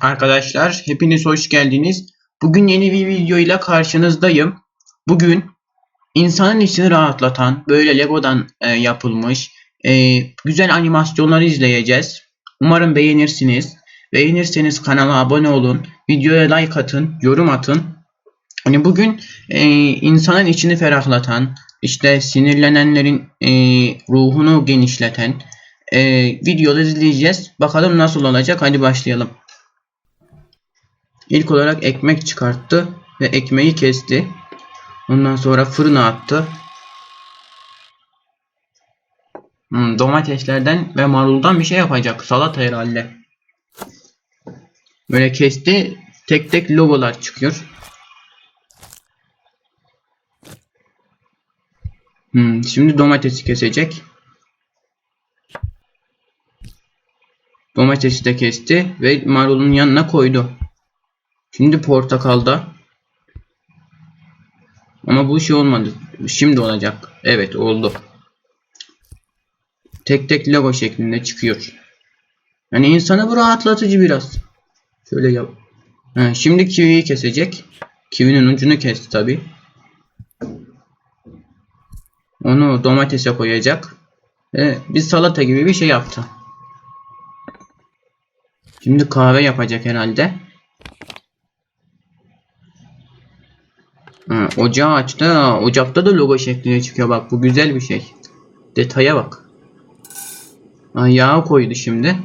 Arkadaşlar hepiniz hoş geldiniz. Bugün yeni bir video ile karşınızdayım. Bugün insanın içini rahatlatan böyle Lego'dan e, yapılmış e, güzel animasyonları izleyeceğiz. Umarım beğenirsiniz. Beğenirseniz kanala abone olun, videoya like atın, yorum atın. Hani bugün e, insanın içini ferahlatan, işte sinirlenenlerin e, ruhunu genişleten e, videoları izleyeceğiz. Bakalım nasıl olacak. Hadi başlayalım. İlk olarak ekmek çıkarttı ve ekmeği kesti. Ondan sonra fırına attı. Hmm, domateslerden ve maruldan bir şey yapacak. Salata herhalde. Böyle kesti. Tek tek logolar çıkıyor. Hmm, şimdi domatesi kesecek. Domatesi de kesti ve marulun yanına koydu. Şimdi portakalda. Ama bu şey olmadı. Şimdi olacak. Evet oldu. Tek tek logo şeklinde çıkıyor. Yani insanı bu rahatlatıcı biraz. Şöyle yap. Ha, şimdi kiviyi kesecek. Kivinin ucunu kesti tabi. Onu domatese koyacak. Ve bir salata gibi bir şey yaptı. Şimdi kahve yapacak herhalde. Ha, ocağı açtı. Ha, Ocakta da logo şeklinde çıkıyor. Bak bu güzel bir şey. Detaya bak. Ha, yağ koydu şimdi.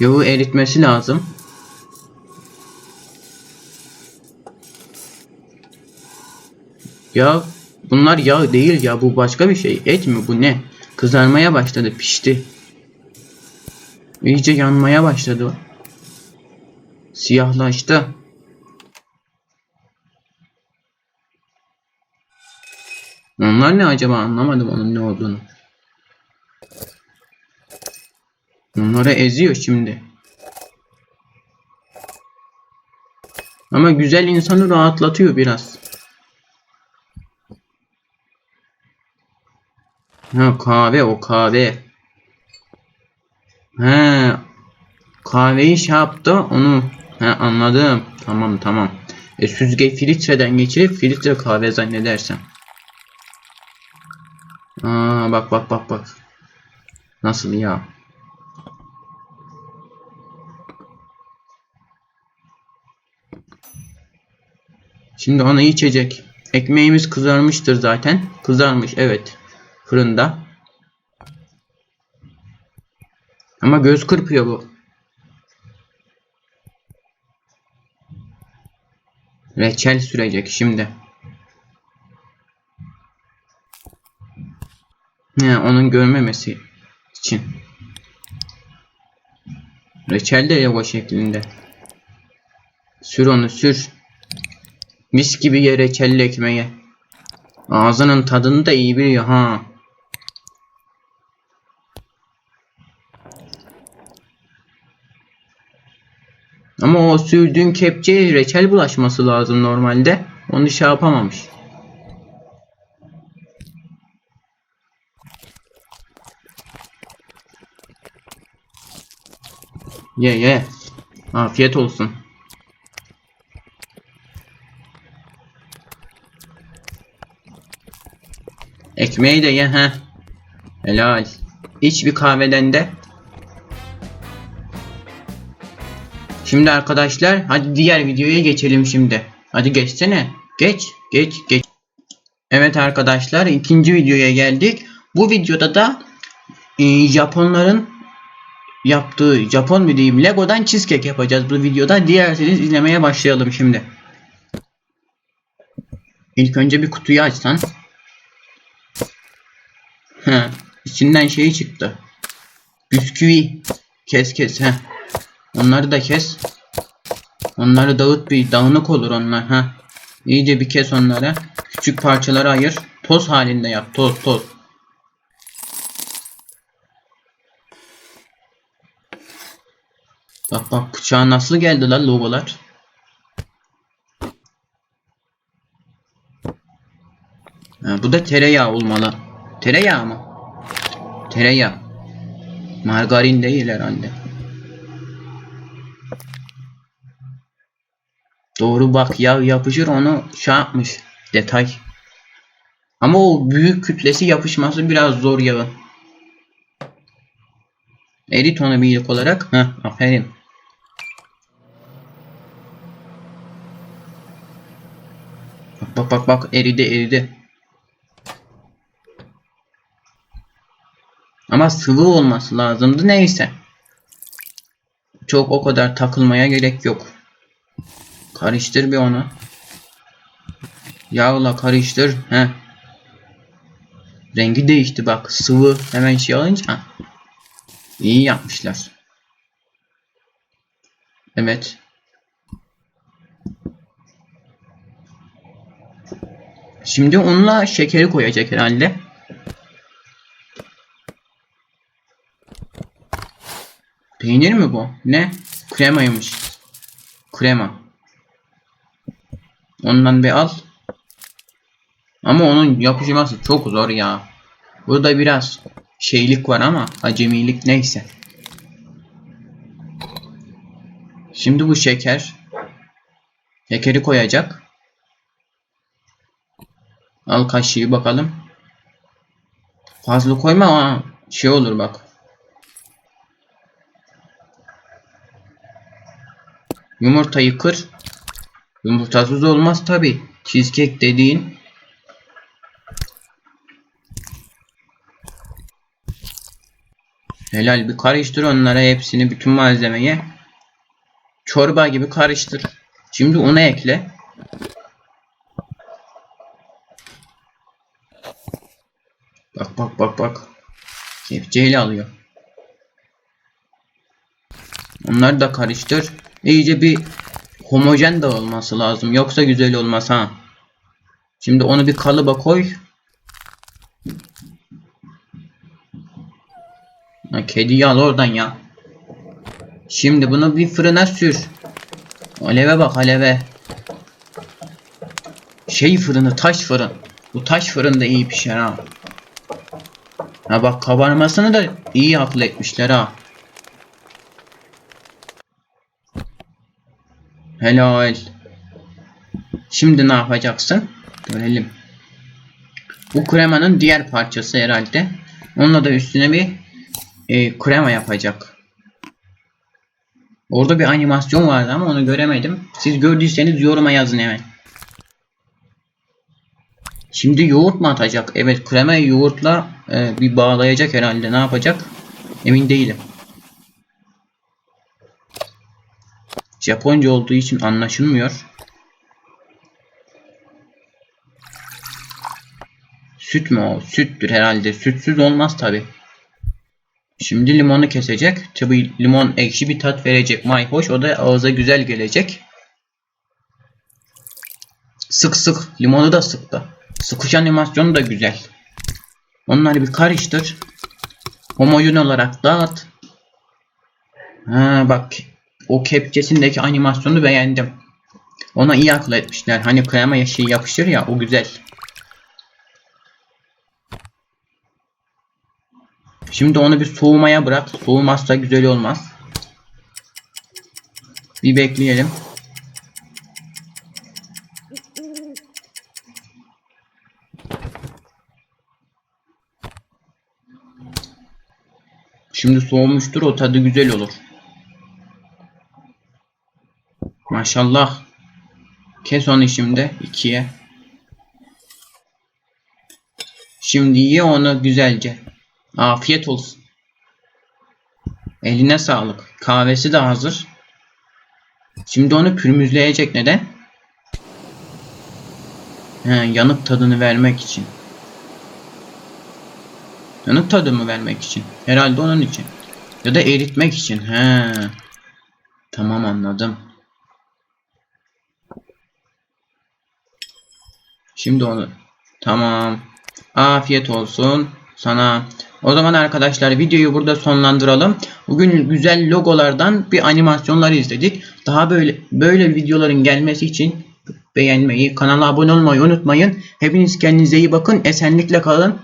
Yağı eritmesi lazım. Ya bunlar yağ değil ya bu başka bir şey. Et mi bu ne? Kızarmaya başladı pişti. İyice yanmaya başladı. Siyahlaştı. Onlar ne acaba anlamadım onun ne olduğunu. Onları eziyor şimdi. Ama güzel insanı rahatlatıyor biraz. Ha kahve o kahve. He kahveyi şey yaptı onu. He anladım. Tamam tamam. E, süzgeç filtreden geçirip filtre kahve zannedersem. Aa bak bak bak bak. Nasıl ya? Şimdi onu içecek. Ekmeğimiz kızarmıştır zaten. Kızarmış evet. Fırında. Ama göz kırpıyor bu. Reçel sürecek şimdi. He, onun görmemesi için. Reçel de yoga şeklinde. Sür onu sür. Mis gibi ye reçelli ekmeği. Ağzının tadını da iyi biliyor ha. Ama o sürdüğün kepçeye reçel bulaşması lazım normalde. Onu şey yapamamış. Ye ye. Afiyet olsun. Ekmeği de ye ha. Helal. İç bir kahveden de. Şimdi arkadaşlar hadi diğer videoya geçelim şimdi. Hadi geçsene. Geç, geç, geç. Evet arkadaşlar ikinci videoya geldik. Bu videoda da e, Japonların yaptığı Japon mu diyeyim Lego'dan cheesecake yapacağız bu videoda. Dilerseniz izlemeye başlayalım şimdi. İlk önce bir kutuyu açsan. He, içinden şey çıktı. Bisküvi. Kes kes he. Onları da kes. Onları dağıt bir dağınık olur onlar ha. İyice bir kes onları. Küçük parçalara ayır. Toz halinde yap. Toz toz. Bak bak bıçağa nasıl geldi lan logolar. Ha, bu da tereyağı olmalı. Tereyağı mı? Tereyağı. Margarin değil herhalde. Doğru bak yağ yapışır onu şey yapmış. Detay. Ama o büyük kütlesi yapışması biraz zor yağın. Erit onu bir ilk olarak. Heh aferin. Bak bak bak bak eridi eridi. Ama sıvı olması lazımdı neyse. Çok o kadar takılmaya gerek yok. Karıştır bir onu. Yağla karıştır. He. Rengi değişti bak. Sıvı hemen şey alınca. İyi yapmışlar. Evet. Şimdi unla şekeri koyacak herhalde. Peynir mi bu? Ne? Kremaymış. Krema. Ondan bir al. Ama onun yapışması çok zor ya. Burada biraz şeylik var ama acemilik neyse. Şimdi bu şeker. Şekeri koyacak. Al kaşığı bakalım. Fazla koyma ama şey olur bak. Yumurtayı kır. Yumurtasız olmaz tabi. Cheesecake dediğin. Helal bir karıştır onlara hepsini bütün malzemeyi. Çorba gibi karıştır. Şimdi onu ekle. Bak bak bak bak. Kepçeyle alıyor. Onları da karıştır. İyice bir homojen dağılması lazım. Yoksa güzel olmaz ha. Şimdi onu bir kalıba koy. Ha, kediyi al oradan ya. Şimdi bunu bir fırına sür. Aleve bak aleve. Şey fırını taş fırın. Bu taş fırında iyi pişer ha. Ha bak kabarmasını da iyi akıl etmişler ha. Helal. Şimdi ne yapacaksın? Görelim. Bu kremanın diğer parçası herhalde. Onunla da üstüne bir e, krema yapacak. Orada bir animasyon vardı ama onu göremedim. Siz gördüyseniz yoruma yazın hemen. Şimdi yoğurt mu atacak? Evet kremayı yoğurtla e, bir bağlayacak herhalde. Ne yapacak? Emin değilim. Japonca olduğu için anlaşılmıyor. Süt mü o? Süttür herhalde. Sütsüz olmaz tabi. Şimdi limonu kesecek. Tabi limon ekşi bir tat verecek. Mayhoş o da ağza güzel gelecek. Sık sık. Limonu da sıktı. Sıkış animasyonu da güzel. Onları bir karıştır. Homojen olarak dağıt. Ha bak. O kepçesindeki animasyonu beğendim. Ona iyi akıl etmişler. Hani krema şey yapışır ya o güzel. Şimdi onu bir soğumaya bırak. Soğumazsa güzel olmaz. Bir bekleyelim. Şimdi soğumuştur o tadı güzel olur. Maşallah. Kes onu şimdi ikiye. Şimdi ye onu güzelce. Afiyet olsun. Eline sağlık. Kahvesi de hazır. Şimdi onu pürmüzleyecek neden? He, yanık tadını vermek için. Yanık tadımı vermek için. Herhalde onun için. Ya da eritmek için. He. Tamam anladım. Şimdi onu. Tamam. Afiyet olsun sana. O zaman arkadaşlar videoyu burada sonlandıralım. Bugün güzel logolardan bir animasyonları izledik. Daha böyle böyle videoların gelmesi için beğenmeyi, kanala abone olmayı unutmayın. Hepiniz kendinize iyi bakın. Esenlikle kalın.